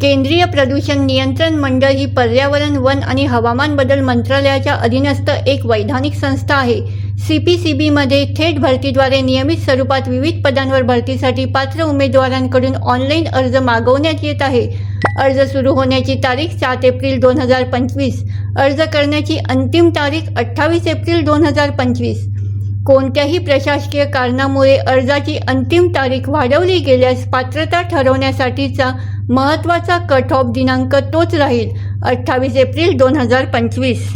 केंद्रीय प्रदूषण नियंत्रण मंडळ ही पर्यावरण वन आणि हवामान बदल मंत्रालयाच्या अधीनस्थ एक वैधानिक संस्था आहे. सी पी सी बीमध्ये थेट भरतीद्वारे नियमित स्वरूपात विविध पदांवर भरतीसाठी पात्र उमेदवारांकडून ऑनलाईन अर्ज मागवण्यात येत आहे. अर्ज सुरू होण्याची तारीख सात एप्रिल दोन हजार पंचवीस. अर्ज करण्याची अंतिम तारीख अठ्ठावीस एप्रिल दोन हजार पंचवीस. कोणत्याही प्रशासकीय कारणामुळे अर्जाची अंतिम तारीख वाढवली गेल्यास पात्रता ठरवण्यासाठीचा महत्त्वाचा कट ऑफ दिनांक तोच राहील अठ्ठावीस एप्रिल दोन हजार पंचवीस.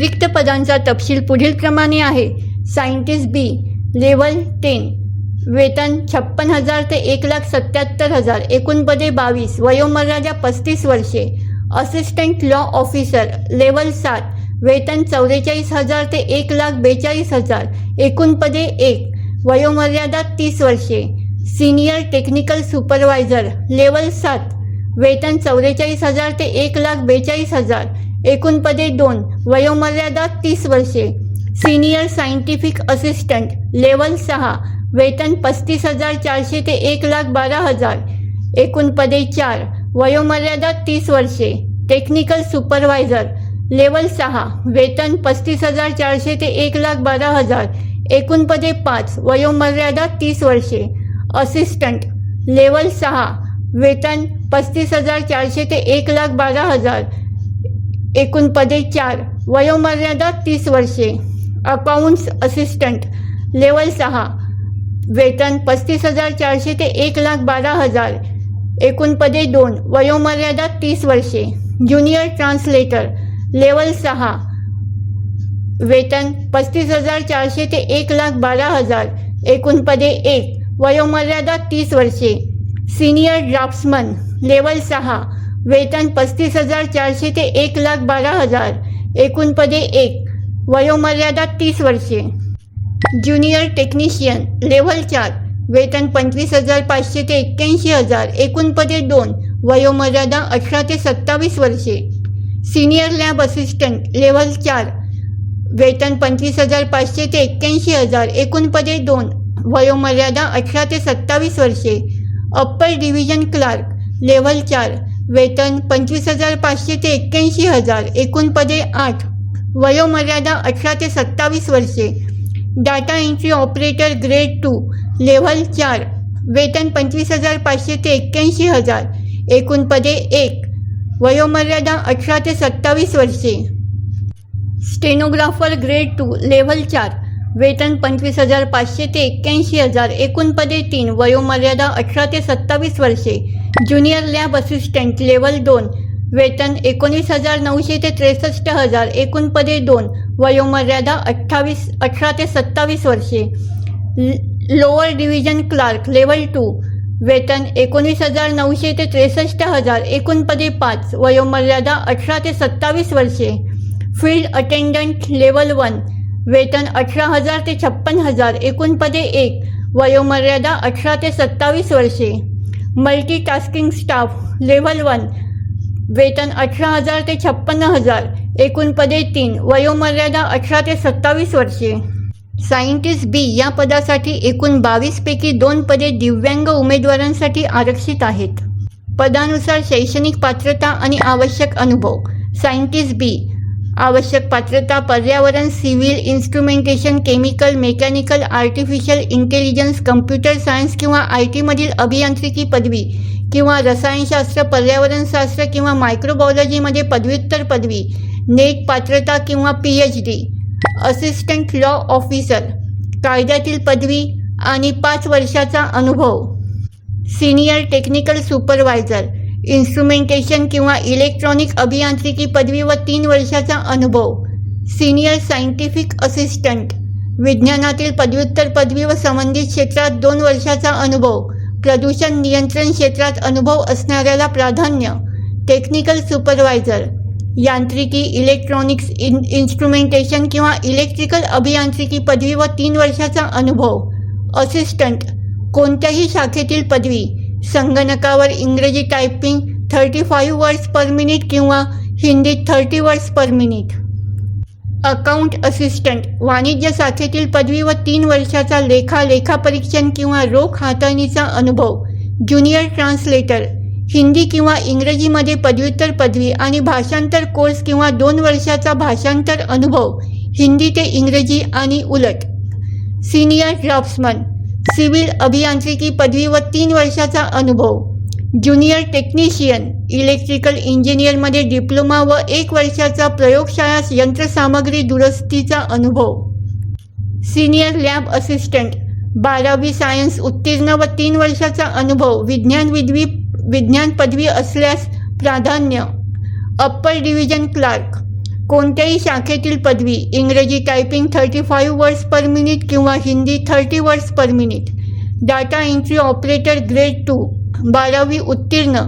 रिक्त पदांचा तपशील पुढीलप्रमाणे आहे. सायंटिस्ट बी लेवल टेन वेतन छप्पन हजार ते एक लाख सत्याहत्तर हजार एकूण पदे बावीस वयोमर्यादा पस्तीस वर्षे. असिस्टंट लॉ ऑफिसर लेवल सात वेतन चौवेचाळीस हजार ते एक लाख बेचाळीस हजार एकूण पदे एक वयोमर्यादा तीस वर्षे सिनियर टेक्निकल सुपरवायझर लेवल सात वेतन चौवेचाळीस हजार ते एक लाख बेचाळीस हजार एकूण पदे दोन वयोमर्यादा तीस वर्षे सिनियर सायंटिफिक असिस्टंट लेवल सहा वेतन पस्तीस हजार चारशे ते एक लाख बारा हजार एकूण पदे चार वयोमर्यादा तीस वर्षे टेक्निकल सुपरवायझर लेवल सहा वेतन पस्तीस हजार चारशे ते एक लाख बारा हजार एकूण पदे पाच वयोमर्यादा तीस वर्षे. असिस्टंट लेवल सहा वेतन पस्तीस हजार चारशे ते एक लाख बारा हजार एकूण पदे चार वयोमर्यादा तीस वर्षे. अकाउंट्स असिस्टंट लेवल सहा वेतन पस्तीस हजार चारशे ते एक लाख बारा हजार एकूण पदे दोन वयोमर्यादा तीस वर्षे. ज्युनियर ट्रान्सलेटर लेवल सहा. वेतन पस्तीस हजार चारशे ते एक लाख बारा हजार. एकूण पदे एक. वयोमर्यादा तीस वर्षे. Senior draughtsman. लेवल सहा. वेतन पस्तीस हजार चारशे ते एक लाख बारा हजार. एकूण पदे एक. वयोमर्यादा तीस वर्षे. Junior technician. लेव्हल चार. वेतन पंचवीस हजार पाचशे ते एक्क्याऐंशी हजार. एकूण पदे दोन. वयोमर्यादा अठरा ते सत्तावीस वर्षे. सिनियर लॅब असिस्टंट लेव्हल चार. वेतन पंचवीस हजार पाचशे ते एक्क्याऐंशी हजार एकूण पदे दोन. वयोमर्यादा अठरा ते सत्तावीस वर्षे. अप्पर डिव्हिजन क्लार्क लेव्हल चार. वेतन पंचवीस हजार पाचशे ते एक्क्याऐंशी हजार एकूण पदे आठ. वयोमर्यादा अठरा ते सत्तावीस वर्षे. Data entry operator grade two level चार. वेतन पंचवीस हजार पाचशे ते एक्क्याऐंशी हजार एकूण पदे एक. वयोमर्यादा अठरा ते सत्तावीस वर्षे. स्टेनोग्राफर ग्रेड टू लेव्हल चार वेतन पंचवीस हजार पाचशे ते एक्क्याऐंशी हजार एकूण पदे तीन वयोमर्यादा अठरा ते सत्तावीस वर्षे. ज्युनियर लॅब असिस्टंट लेवल दोन वेतन एकोणीस हजार नऊशे ते त्रेसष्ट हजार एकूण पदे दोन वयोमर्यादा अठ्ठावीस अठरा ते सत्तावीस वर्षे. Lower division clerk level two वेतन एकोणीस हजार नऊशे ते त्रेसष्ट हजार एकूणपदे पाच वयोमर्यादा अठरा ते सत्तावीस वर्षे. फील्ड अटेंडंट लेवल वन वेतन अठरा हजार ते छप्पन हजार एकूणपदे एक वयोमर्यादा अठरा ते सत्तावीस वर्षे. मल्टीटास्किंग स्टाफ लेव्हल वन वेतन अठरा हजार ते छप्पन्न हजार एकूण पदे तीन वयोमर्यादा अठरा ते सत्तावीस वर्षे. सायंटिस्ट बी या पदासाठी एकूण बावीसपैकी दोन पदे दिव्यांग उमेदवारांसाठी आरक्षित आहेत. पदानुसार शैक्षणिक पात्रता आणि आवश्यक अनुभव. Scientist B. आवश्यक पात्रता पर्यावरण civil instrumentation chemical mechanical artificial intelligence computer science किंवा आय टीमधील अभियांत्रिकी पदवी किंवा रसायनशास्त्र पर्यावरणशास्त्र किंवा मायक्रोबायोलॉजीमध्ये पदव्युत्तर पदवी नेट पात्रता किंवा P H D. Assistant law officer कायद्यातील पदवी आणि पाच वर्षाचा अनुभव. सिनियर टेक्निकल सुपरवायझर इन्स्ट्रुमेंटेशन किंवा इलेक्ट्रॉनिक अभियांत्रिकी पदवी व तीन वर्षाचा अनुभव. सिनियर सायंटिफिक असिस्टंट विज्ञानातील पदव्युत्तर पदवी व संबंधित क्षेत्रात दोन वर्षाचा अनुभव. प्रदूषण नियंत्रण क्षेत्रात अनुभव असणाऱ्याला प्राधान्य. टेक्निकल सुपरवायझर यांत्रिकी इलेक्ट्रॉनिक्स इन इन्स्ट्रुमेंटेशन किंवा इलेक्ट्रिकल अभियांत्रिकी पदवी व तीन वर्षाचा अनुभव. असिस्टंट कोणत्याही शाखेतील पदवी. संगणकावर इंग्रजी typing thirty five words per minute किंवा हिंदीत thirty words per minute account assistant वाणिज्य शाखेतील पदवी व तीन वर्षाचा लेखा लेखापरीक्षण किंवा रोख हाताळणीचा अनुभव. ज्युनियर ट्रान्सलेटर हिंदी किंवा इंग्रजीमध्ये पदव्युत्तर पदवी आणि भाषांतर कोर्स किंवा दोन वर्षाचा भाषांतर अनुभव हिंदी ते इंग्रजी आणि उलट. सिनियर ड्राफ्ट्समन सिव्हिल अभियांत्रिकी पदवी व तीन वर्षाचा अनुभव. ज्युनियर टेक्निशियन इलेक्ट्रिकल इंजिनियरमध्ये डिप्लोमा व एक वर्षाचा प्रयोगशाळा यंत्रसामग्री दुरुस्तीचा अनुभव. सिनियर लॅब असिस्टंट बारावी सायन्स उत्तीर्ण व तीन वर्षाचा अनुभव विज्ञान विद्वी विज्ञान पदवी असल्यास प्राधान्य. Upper division clerk. कोणत्याही शाखेतील पदवी इंग्रजी typing thirty five words per minute किंवा Hindi thirty words per minute data entry operator grade two बारावी उत्तीर्ण.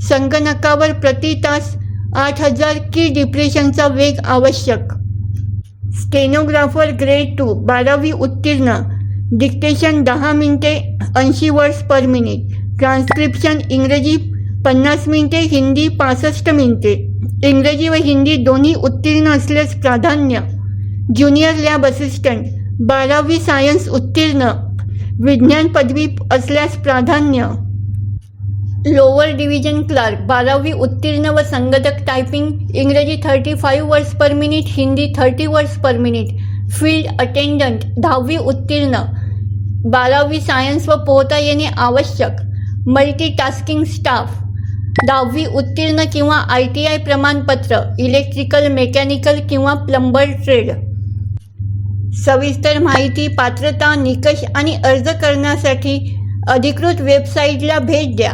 संगणकावर प्रति तास आठ हजार की डिप्रेशनचा वेग आवश्यक. स्टेनोग्राफर ग्रेड टू बारावी उत्तीर्ण. डिक्टेशन दहा मिनिटे ऐंशी वर्ड्स पर मिनिट ट्रान्स्क्रिप्शन इंग्रजी पन्नास मिनिटे हिंदी पासष्ट मिनिटे. इंग्रजी व हिंदी दोन्ही उत्तीर्ण असल्यास प्राधान्य. ज्युनियर लॅब असिस्टंट बारावी सायन्स उत्तीर्ण. विज्ञान पदवी असल्यास प्राधान्य. लोअर डिव्हिजन क्लार्क बारावी उत्तीर्ण व संगणक टायपिंग इंग्रजी thirty five words per minute Hindi thirty words per minute field attendant दहावी उत्तीर्ण. बारावी सायन्स व पोहता येणे आवश्यक. मल्टीटास्किंग स्टाफ दहावी उत्तीर्ण किंवा आय टी आय प्रमाणपत्र इलेक्ट्रिकल मेकॅनिकल किंवा प्लंबर ट्रेड सविस्तर माहिती पात्रता निकष आणि अर्ज करण्यासाठी अधिकृत वेबसाईटला भेट द्या.